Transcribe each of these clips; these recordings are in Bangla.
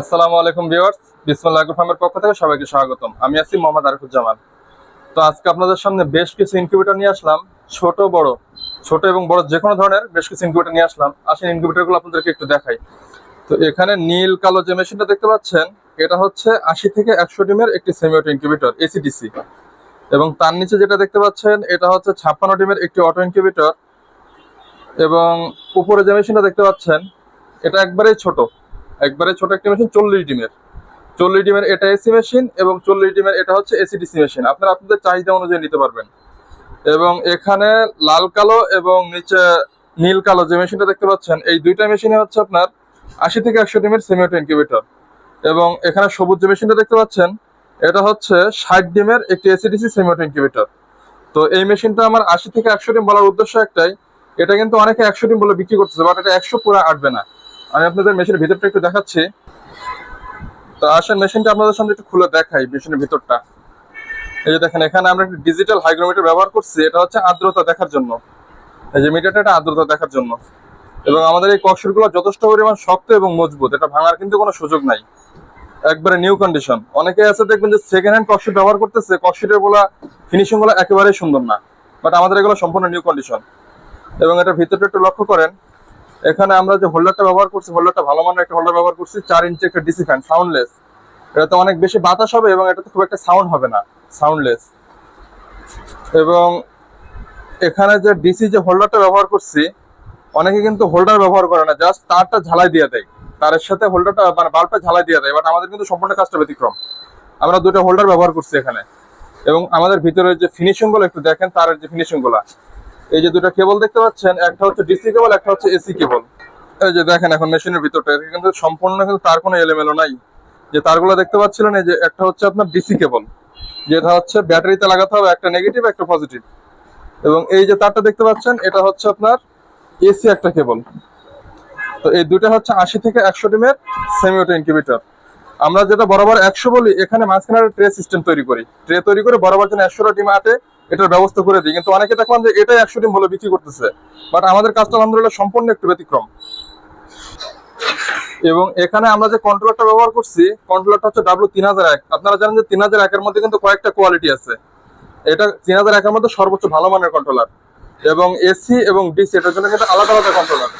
আসসালামু আলাইকুম ভিউয়ার্স, বিসমুল্লাহ ফার্মের পক্ষ থেকে সবাইকে স্বাগতম। আমি আছি মোহাম্মদ আরিফুজ্জামান। তো আজকে আপনাদের সামনে বেশ কিছু ইনকিউবেটর নিয়ে আসলাম, ছোট, বড়, ছোট এবং বড় যে কোনো ধরনের বেশ কিছু ইনকিউবেটর নিয়ে আসলাম। আসেন ইনকিউবেটরগুলো আপনাদেরকে একটু দেখাই। তো এখানে নীল, কালো যে মেশিনটা দেখতে পাচ্ছেন, এটা হচ্ছে আশি থেকে একশো ডিমের একটি সেমি অটো ইনকিউবেটর এসিডিসি এবং তার নিচে যেটা দেখতে পাচ্ছেন, এটা হচ্ছে ছাপ্পান্ন ডিমের একটি অটো ইনকিউবেটর এবং উপরে যে মেশিনটা দেখতে পাচ্ছেন, এটা একবারেই ছোট। একবারে ছোট একটি মেশিন চল্লিশ ডিমের। চল্লিশ ডিমের এটা এসি মেশিন এবং চল্লিশ ডিমের এটা হচ্ছে এসিডিসি মেশিন আপনারা আপনাদের চাহিদা অনুযায়ী নিতে পারবেন। এবং এখানে লাল কালো এবং নিচে নীল কালো যে মেশিনটা দেখতে পাচ্ছেন, এই দুইটা মেশিনে হচ্ছে আপনার আশি থেকে একশো ডিমের সেমিওটো ইনকিউবেটর এবং এখানে সবুজ যে মেশিনটা দেখতে পাচ্ছেন, এটা হচ্ছে ষাট ডিমের একটি এসিডিসি সেমিওটো ইনকিউবেটর তো এই মেশিনটা আমার আশি থেকে একশো ডিম বলার উদ্দেশ্য একটাই। এটা কিন্তু অনেকে একশো ডিম বলে বিক্রি করতেছে বাট এটা একশো পুরো আটবে না। আমি আপনাদের মেশিনের ভিতরটা একটু দেখাচ্ছি। তো আসেন মেশিনটা আপনাদের সামনে একটু খুলে দেখাই মেশিনের ভিতরটা। এই যে দেখেন, এখানে আমরা একটা ডিজিটাল হাইগ্রোমিটার ব্যবহার করছি, এটা হচ্ছে আর্দ্রতা দেখার জন্য। এই যে মিটারটা এটা আর্দ্রতা দেখার জন্য। এবং আমাদের এই ককশিটগুলো যথেষ্ট পরিমাণ শক্ত এবং মজবুত, এটা ভাঙার কিন্তু কোনো সুযোগ নাই। একবারে নিউ কন্ডিশন অনেকে আছে দেখবেন যে সেকেন্ড হ্যান্ড ককশিট ব্যবহার করতেছে ককশিটেরগুলা ফিনিশিংগুলো একেবারেই সুন্দর না। বাট আমাদের এগুলো সম্পূর্ণ নিউ কন্ডিশন এবং এটা ভিতরটা একটু লক্ষ্য করেন এখানে আমরা যে হোল্ডারটা ব্যবহার করছি, হোল্ডারটা ভালো মানের একটা হোল্ডার ব্যবহার করছি, চার ইঞ্চি একটা ডিসি ফ্যান সাউন্ডলেস এটাতে অনেক বেশি বাতাস হবে এবং এটাতে খুব একটা সাউন্ড হবে না সাউন্ডলেস এবং এখানে যে ডিসি যে হোল্ডারটা ব্যবহার করছি, অনেকে কিন্তু হোল্ডার ব্যবহার করে না জাস্ট তারটা ঝালাই দিয়ে দেয়। তারের সাথে হোল্ডারটা মানে বাল্বটা ঝালাই দিয়ে দেয় বাট আমাদের কিন্তু সম্পূর্ণ কাজটা ব্যতিক্রম। আমরা দুটো হোল্ডার ব্যবহার করছি এখানে। এবং আমাদের ভিতরে যে ফিনিশিংগুলো, একটু দেখেন তারের যে ফিনিশিংগুলা। এই যে দুটো কেবল দেখতে পাচ্ছেন, একটা হচ্ছে ডিসি কেবল, একটা হচ্ছে এসি কেবল। এই যে দেখেন এখন মেশিনের ভিতরটা কিন্তু সম্পূর্ণ কিন্তু তার কোনো এলোমেলো নাই। যে তারগুলো দেখতে পাচ্ছিলেন, এই যে একটা হচ্ছে আপনার ডিসি কেবল, যেটা হচ্ছে ব্যাটারিতে লাগাতে হবে, একটা নেগেটিভ, একটা পজিটিভ। এবং এই যে তারটা দেখতে পাচ্ছেন, এটা হচ্ছে আপনার এসি একটা কেবল। তো এই দুটো হচ্ছে আশি থেকে একশো ডিমের সেমি অটো ইনকিউবেটর আমরা যেটা বরাবর একশো বলি, এখানে মাঝখানে ট্রে সিস্টেম তৈরি করি। ট্রে তৈরি করে বরাবর যেন একশোটা ডিম আটে এটার ব্যবস্থা করে দিই। কিন্তু অনেকে দেখলাম যে এটাই একশো ডিম বলে বিক্রি করতেছে। বাট আমাদের কাজটা আলহামদুলিল্লাহ সম্পূর্ণ একটু ব্যতিক্রম। এবং এখানে আমরা যে কন্ট্রোলারটা ব্যবহার করছি কন্ট্রোলারটা হচ্ছে ডাব্লু তিন হাজার এক। আপনারা জানেন যে তিন হাজার একের মধ্যে কিন্তু কয়েকটা কোয়ালিটি আছে। এটা তিন হাজার একের মধ্যে সর্বোচ্চ ভালো মানের কন্ট্রোলার এবং এসি এবং ডিসি এটার জন্য কিন্তু আলাদা আলাদা কন্ট্রোলার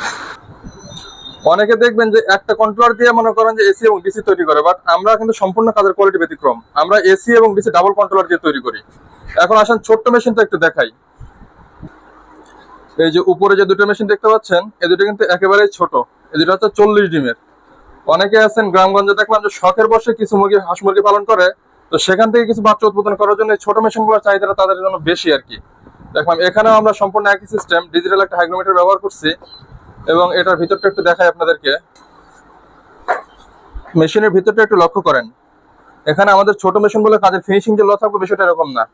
অনেকে দেখবেন যে একটা কন্ট্রোলার দিয়ে মনে করেন যে এসি এবং ডিসি তৈরি করে বাট আমরা কিন্তু সম্পূর্ণ কাজের কোয়ালিটি ব্যতিক্রম। আমরা এসি এবং ডিসি ডাবল কন্ট্রোলার দিয়ে তৈরি করি। এখন আসেন ছোট্ট মেশিনটা একটু দেখাই। এই যে উপরে যে দুটো মেশিন দেখতে পাচ্ছেন এই দুটো কিন্তু একেবারেই ছোট। এই দুটো হচ্ছে চল্লিশ ডিমের। অনেকে আছেন গ্রামগঞ্জে, দেখলাম যে শখের বসে কিছু মুরগি, হাঁস মুরগি পালন করে। তো সেখান থেকে কিছু বাচ্চা উৎপাদন করার জন্য এই ছোট মেশিনগুলোর চাহিদাটা তাদের জন্য বেশি আর কি। দেখলাম এখানেও আমরা সম্পূর্ণ একই সিস্টেম, ডিজিটাল একটা হাইগ্রোমিটার ব্যবহার করছি এবং এটার ভিতরটা একটু দেখাই আপনাদেরকে। মেশিনের ভিতরটা একটু লক্ষ্য করেন। এখানে আমাদের ছোট মেশিন বলে কাজের ফিনিশিং যে ল থাকবে, বিষয়টা এরকম না।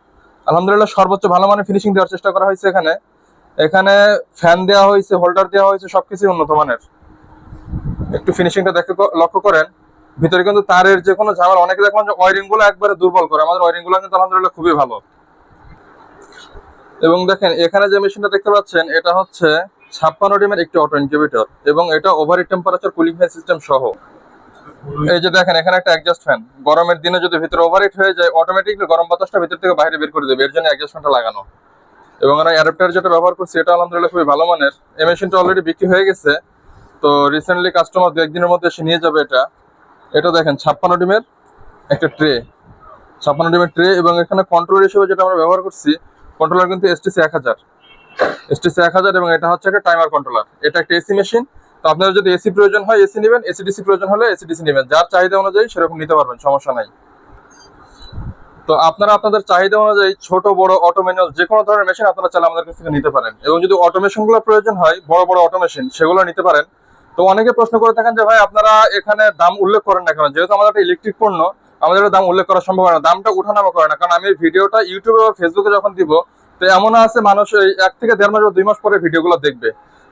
আলহামদুলিল্লাহ সর্বোচ্চ ভালো মানের ফিনিশিং দেওয়ার চেষ্টা করা হয়েছে এখানে। এখানে ফ্যান দেওয়া হয়েছে হোল্ডার দেওয়া হয়েছে, সবকিছুই উন্নত মানের। একটু ফিনিশিংটা দেখে লক্ষ্য করেন, ভিতরে কিন্তু তারের যে কোনো ঝামেলা, অনেকে দেখলাম যে ওয়ারিংগুলো একবারে দুর্বল করে, আমাদের ওয়ারিংগুলো কিন্তু আলহামদুলিল্লাহ খুবই ভালো। এবং দেখেন, এখানে যে মেশিনটা দেখতে পাচ্ছেন, এটা হচ্ছে ছাপ্পান্ন ডিমের একটি অটো ইনকিউবেটর এবং এটা over temperature cooling fan system সহ। এই যে দেখেন, এখানে একটা অ্যাডজাস্ট ফ্যান গরমের দিনে যদি ভিতরে ওভারহিট হয়ে যায় অটোমেটিকলি গরম বাতাসটা ভিতর থেকে বাইরে বের করে দেবে। এর জন্য অ্যাডজাস্ট ফ্যানটা লাগানো। এবং আমরা অ্যাডাপ্টার যেটা ব্যবহার করছি, এটা আলহামদুলিল্লাহ খুবই ভালো মানের। এই মেশিনটা অলরেডি বিক্রি হয়ে গেছে। তো রিসেন্টলি কাস্টমার দু একদিনের মধ্যে এসে নিয়ে যাবে এটা। এটা দেখেন, ছাপ্পান্ন ডিমের একটা ট্রে ছাপ্পান্ন ডিমের ট্রে এবং এখানে কন্ট্রোলার হিসেবে যেটা আমরা ব্যবহার করছি কন্ট্রোলার কিন্তু এসটিসি এক হাজার। এসটিসি এক হাজার এবং এটা হচ্ছে একটা টাইমার কন্ট্রোলার এটা একটা এসি মেশিন তো আপনার যদি এসি প্রয়োজন হয় এসি নেবেন এসিডিসি প্রয়োজন হলে এসি এসিডিসি নেবেন। যার চাহিদা অনুযায়ী সেরকম নিতে পারবেন, সমস্যা নাই। তো আপনারা আপনাদের চাহিদা অনুযায়ী ছোট, বড় অটো ম্যানুয়াল যে কোনো ধরনের মেশিন আপনারা চাইলে আমাদের কাছ থেকে নিতে পারেন। এবং যদি অটোমেশনগুলো প্রয়োজন হয়, বড় বড় অটোমেশন সেগুলো নিতে পারেন। তো অনেকে প্রশ্ন করে থাকেন যে, ভাই, আপনারা এখানে দাম উল্লেখ করেন না কেন? যেহেতু আমাদের একটা ইলেকট্রিক পণ্য, আমাদের দাম উল্লেখ করা সম্ভব হয় না। দামটা উঠানামা করে না। কারণ আমি ভিডিওটা ইউটিউবে বা ফেসবুকে যখন দিব, তো এমন আছে মানুষ এক থেকে দেড় মাস বা দুই মাস পরে ভিডিওগুলো দেখবে।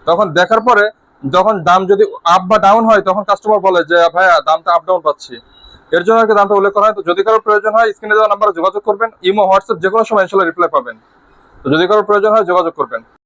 তখন দেখার পরে যখন দাম যদি আপ বা ডাউন হয়, তখন কাস্টমার বলে যে, ভাইয়া, দামটা আপ ডাউন পাচ্ছি। এর জন্য আর দামটা উল্লেখ করা হয়। তো যদি কারও প্রয়োজন হয় স্ক্রিনে দেওয়া নাম্বারে যোগাযোগ করবেন। ইমো, হোয়াটসঅ্যাপ যে কোনো সময় ইনশাল্লাহ রিপ্লাই পাবেন। তো যদি কারও প্রয়োজন হয়, যোগাযোগ করবেন।